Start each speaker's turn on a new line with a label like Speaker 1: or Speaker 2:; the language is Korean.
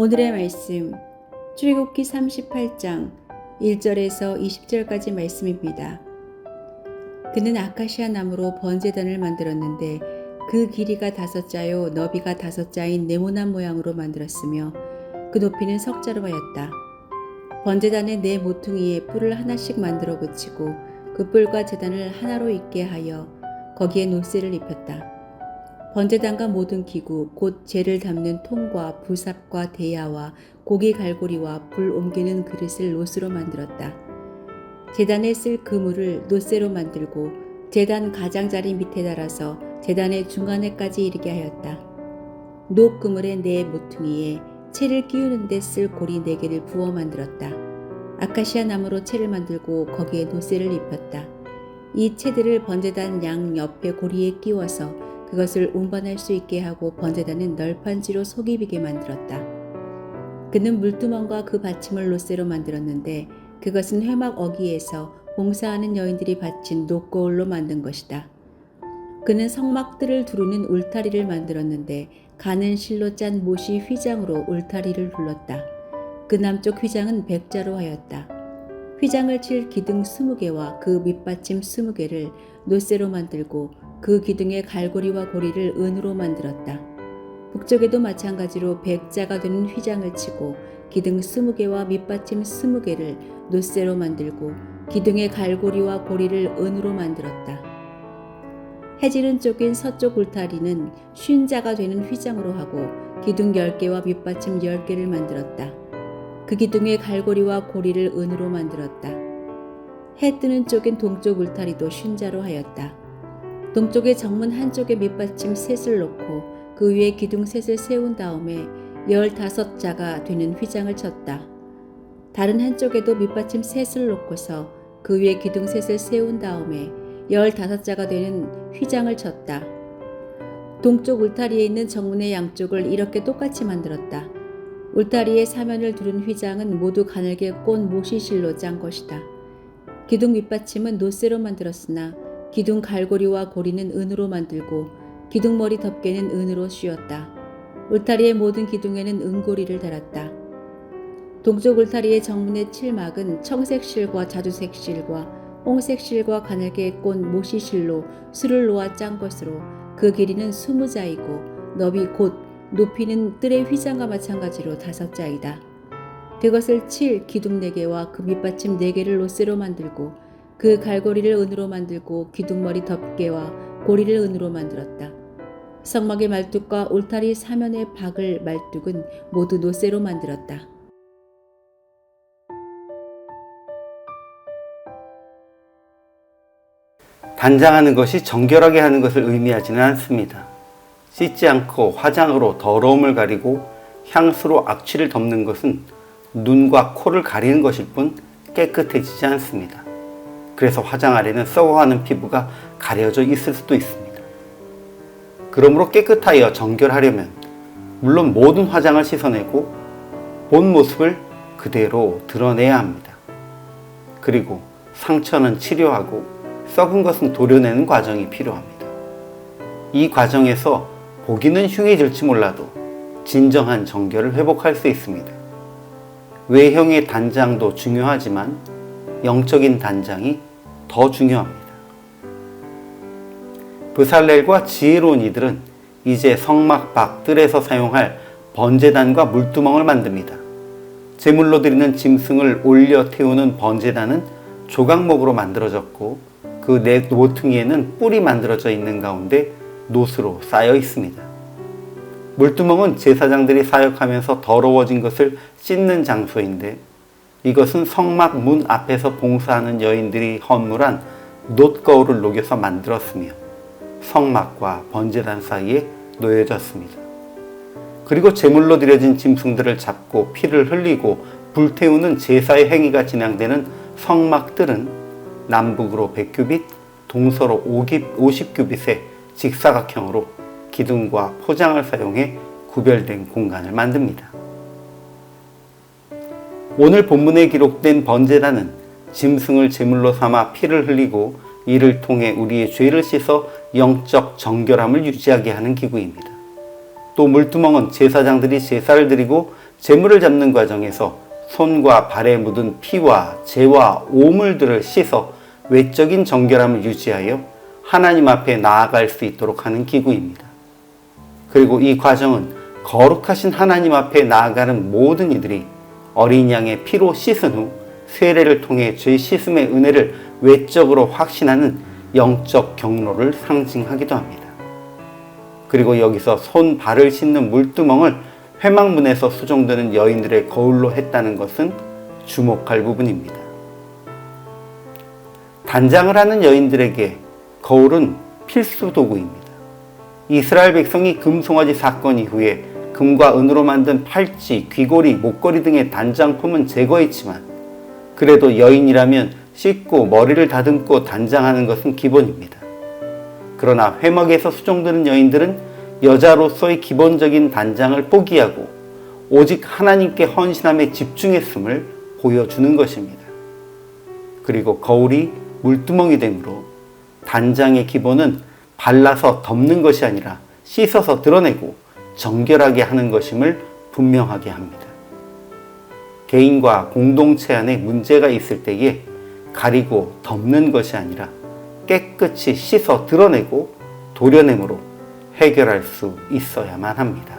Speaker 1: 오늘의 말씀 출애굽기 38장 1절에서 20절까지 말씀입니다. 그는 아카시아 나무로 번제단을 만들었는데 그 길이가 다섯 자요 너비가 다섯 자인 네모난 모양으로 만들었으며 그 높이는 석 자로 하였다. 번제단의 네 모퉁이에 뿔을 하나씩 만들어 붙이고 그 뿔과 제단을 하나로 있게 하여 거기에 노쇠를 입혔다. 번제단과 모든 기구 곧 재를 담는 통과 부삽과 대야와 고기 갈고리와 불 옮기는 그릇을 노스로 만들었다. 제단에 쓸 그물을 노쇠로 만들고 제단 가장자리 밑에 달아서 제단의 중간에까지 이르게 하였다. 녹 그물의 네 모퉁이에 채를 끼우는 데 쓸 고리 네 개를 부어 만들었다. 아카시아 나무로 채를 만들고 거기에 노쇠를 입혔다. 이 채들을 번제단 양 옆에 고리에 끼워서 그것을 운반할 수 있게 하고 번제단은 널판지로 속이 비게 만들었다. 그는 물두멍과 그 받침을 노쇠로 만들었는데 그것은 회막 어기에서 봉사하는 여인들이 바친 녹거울로 만든 것이다. 그는 성막들을 두르는 울타리를 만들었는데 가는 실로 짠 못이 휘장으로 울타리를 둘렀다. 그 남쪽 휘장은 백자로 하였다. 휘장을 칠 기둥 20개와 그 밑받침 20개를 노쇠로 만들고 그 기둥의 갈고리와 고리를 은으로 만들었다. 북쪽에도 마찬가지로 백자가 되는 휘장을 치고 기둥 20개와 밑받침 20개를 노쇠로 만들고 기둥의 갈고리와 고리를 은으로 만들었다. 해지는 쪽인 서쪽 울타리는 쉰자가 되는 휘장으로 하고 기둥 10개와 밑받침 10개를 만들었다. 그 기둥의 갈고리와 고리를 은으로 만들었다. 해 뜨는 쪽인 동쪽 울타리도 쉰자로 하였다. 동쪽의 정문 한쪽에 밑받침 셋을 놓고 그 위에 기둥 셋을 세운 다음에 열다섯 자가 되는 휘장을 쳤다. 다른 한쪽에도 밑받침 셋을 놓고서 그 위에 기둥 셋을 세운 다음에 열다섯 자가 되는 휘장을 쳤다. 동쪽 울타리에 있는 정문의 양쪽을 이렇게 똑같이 만들었다. 울타리의 사면을 두른 휘장은 모두 가늘게 꼰 모시실로 짠 것이다. 기둥 밑받침은 노쇠로 만들었으나 기둥 갈고리와 고리는 은으로 만들고 기둥 머리 덮개는 은으로 씌웠다. 울타리의 모든 기둥에는 은고리를 달았다. 동쪽 울타리의 정문의 칠막은 청색실과 자주색실과 홍색실과 가늘게 꼰 모시실로 술을 놓아 짠 것으로 그 길이는 스무 자이고 너비 곧 높이는 뜰의 휘장과 마찬가지로 다섯 자이다. 그것을 칠 기둥 네 개와 그 밑받침 네 개를 노쇠로 만들고 그 갈고리를 은으로 만들고 기둥머리 덮개와 고리를 은으로 만들었다. 성막의 말뚝과 울타리 사면의 박을 말뚝은 모두 노쇠로 만들었다.
Speaker 2: 단장하는 것이 정결하게 하는 것을 의미하지는 않습니다. 씻지 않고 화장으로 더러움을 가리고 향수로 악취를 덮는 것은 눈과 코를 가리는 것일 뿐 깨끗해지지 않습니다. 그래서 화장 아래는 썩어가는 피부가 가려져 있을 수도 있습니다. 그러므로 깨끗하여 정결하려면 물론 모든 화장을 씻어내고 본 모습을 그대로 드러내야 합니다. 그리고 상처는 치료하고 썩은 것은 도려내는 과정이 필요합니다. 이 과정에서 보기는 흉해질지 몰라도 진정한 정결을 회복할 수 있습니다. 외형의 단장도 중요하지만 영적인 단장이 더 중요합니다. 브살렐과 지혜로운 이들은 이제 성막 밖 뜰에서 사용할 번제단과 물두멍을 만듭니다. 제물로 드리는 짐승을 올려 태우는 번제단은 조각목으로 만들어졌고 그 네 모퉁이에는 뿔이 만들어져 있는 가운데 노스로 쌓여 있습니다. 물두멍은 제사장들이 사역하면서 더러워진 것을 씻는 장소인데 이것은 성막 문 앞에서 봉사하는 여인들이 헌물한 놋 거울을 녹여서 만들었으며 성막과 번제단 사이에 놓여졌습니다. 그리고 제물로 드려진 짐승들을 잡고 피를 흘리고 불태우는 제사의 행위가 진행되는 성막들은 남북으로 100규빗, 동서로 50규빗의 직사각형으로 기둥과 포장을 사용해 구별된 공간을 만듭니다. 오늘 본문에 기록된 번제단은 짐승을 제물로 삼아 피를 흘리고 이를 통해 우리의 죄를 씻어 영적 정결함을 유지하게 하는 기구입니다. 또 물두멍은 제사장들이 제사를 드리고 재물을 잡는 과정에서 손과 발에 묻은 피와 재와 오물들을 씻어 외적인 정결함을 유지하여 하나님 앞에 나아갈 수 있도록 하는 기구입니다. 그리고 이 과정은 거룩하신 하나님 앞에 나아가는 모든 이들이 어린 양의 피로 씻은 후 세례를 통해 죄 씻음의 은혜를 외적으로 확신하는 영적 경로를 상징하기도 합니다. 그리고 여기서 손, 발을 씻는 물두멍을 회막문에서 수종드는 여인들의 거울로 했다는 것은 주목할 부분입니다. 단장을 하는 여인들에게 거울은 필수 도구입니다. 이스라엘 백성이 금송아지 사건 이후에 금과 은으로 만든 팔찌, 귀걸이, 목걸이 등의 단장품은 제거했지만 그래도 여인이라면 씻고 머리를 다듬고 단장하는 것은 기본입니다. 그러나 회막에서 수종드는 여인들은 여자로서의 기본적인 단장을 포기하고 오직 하나님께 헌신함에 집중했음을 보여주는 것입니다. 그리고 거울이 물두멍이 되므로 단장의 기본은 발라서 덮는 것이 아니라 씻어서 드러내고 정결하게 하는 것임을 분명하게 합니다. 개인과 공동체 안에 문제가 있을 때에 가리고 덮는 것이 아니라 깨끗이 씻어 드러내고 도려냄으로 해결할 수 있어야만 합니다.